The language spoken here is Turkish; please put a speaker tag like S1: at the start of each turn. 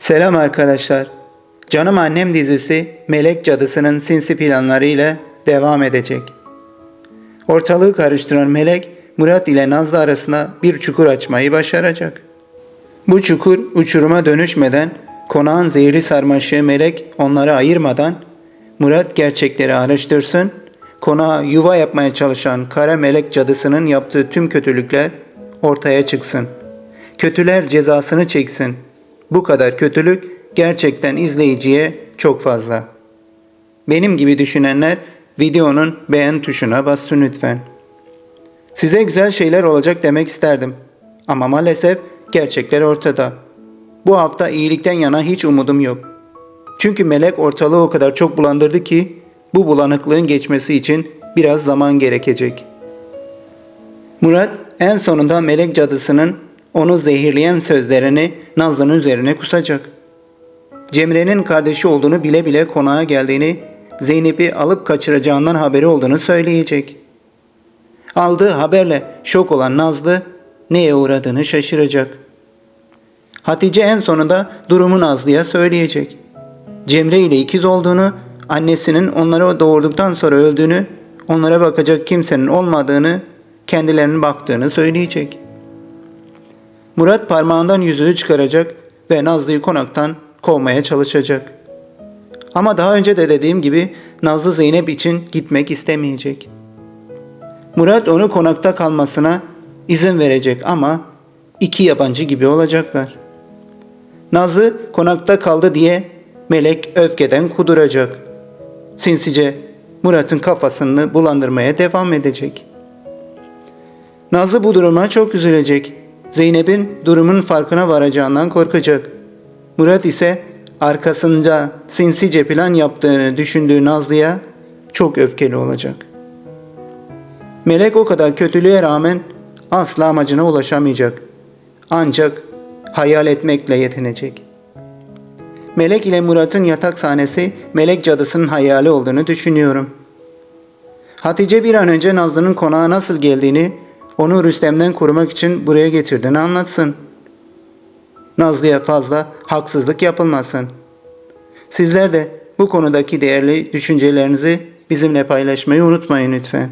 S1: Selam arkadaşlar. Canım Annem dizisi Melek Cadısının sinsi planlarıyla devam edecek. Ortalığı karıştıran Melek, Murat ile Nazlı arasında bir çukur açmayı başaracak. Bu çukur uçuruma dönüşmeden, konağın zehri sarmaşığı Melek onları ayırmadan, Murat gerçekleri araştırsın, konağa yuva yapmaya çalışan kara melek cadısının yaptığı tüm kötülükler ortaya çıksın. Kötüler cezasını çeksin. Bu kadar kötülük gerçekten izleyiciye çok fazla. Benim gibi düşünenler videonun beğen tuşuna bassın lütfen. Size güzel şeyler olacak demek isterdim. Ama maalesef gerçekler ortada. Bu hafta iyilikten yana hiç umudum yok. Çünkü melek ortalığı o kadar çok bulandırdı ki bu bulanıklığın geçmesi için biraz zaman gerekecek. Murat en sonunda melek cadısının onu zehirleyen sözlerini Nazlı'nın üzerine kusacak. Cemre'nin kardeşi olduğunu bile bile konağa geldiğini, Zeynep'i alıp kaçıracağından haberi olduğunu söyleyecek. Aldığı haberle şok olan Nazlı neye uğradığını şaşıracak. Hatice en sonunda durumu Nazlı'ya söyleyecek. Cemre ile ikiz olduğunu, annesinin onları doğurduktan sonra öldüğünü, onlara bakacak kimsenin olmadığını, kendilerinin baktığını söyleyecek. Murat parmağından yüzüğü çıkaracak ve Nazlı'yı konaktan kovmaya çalışacak. Ama daha önce de dediğim gibi Nazlı Zeynep için gitmek istemeyecek. Murat onu konakta kalmasına izin verecek ama iki yabancı gibi olacaklar. Nazlı konakta kaldı diye Melek öfkeden kuduracak. Sinsice Murat'ın kafasını bulandırmaya devam edecek. Nazlı bu duruma çok üzülecek. Zeynep'in durumun farkına varacağından korkacak. Murat ise arkasında sinsice plan yaptığını düşündüğü Nazlı'ya çok öfkeli olacak. Melek o kadar kötülüğe rağmen asla amacına ulaşamayacak. Ancak hayal etmekle yetinecek. Melek ile Murat'ın yatak sahnesi Melek cadısının hayali olduğunu düşünüyorum. Hatice bir an önce Nazlı'nın konağa nasıl geldiğini, onu Rüstem'den korumak için buraya getirdiğini anlatsın. Nazlı'ya fazla haksızlık yapılmasın. Sizler de bu konudaki değerli düşüncelerinizi bizimle paylaşmayı unutmayın lütfen.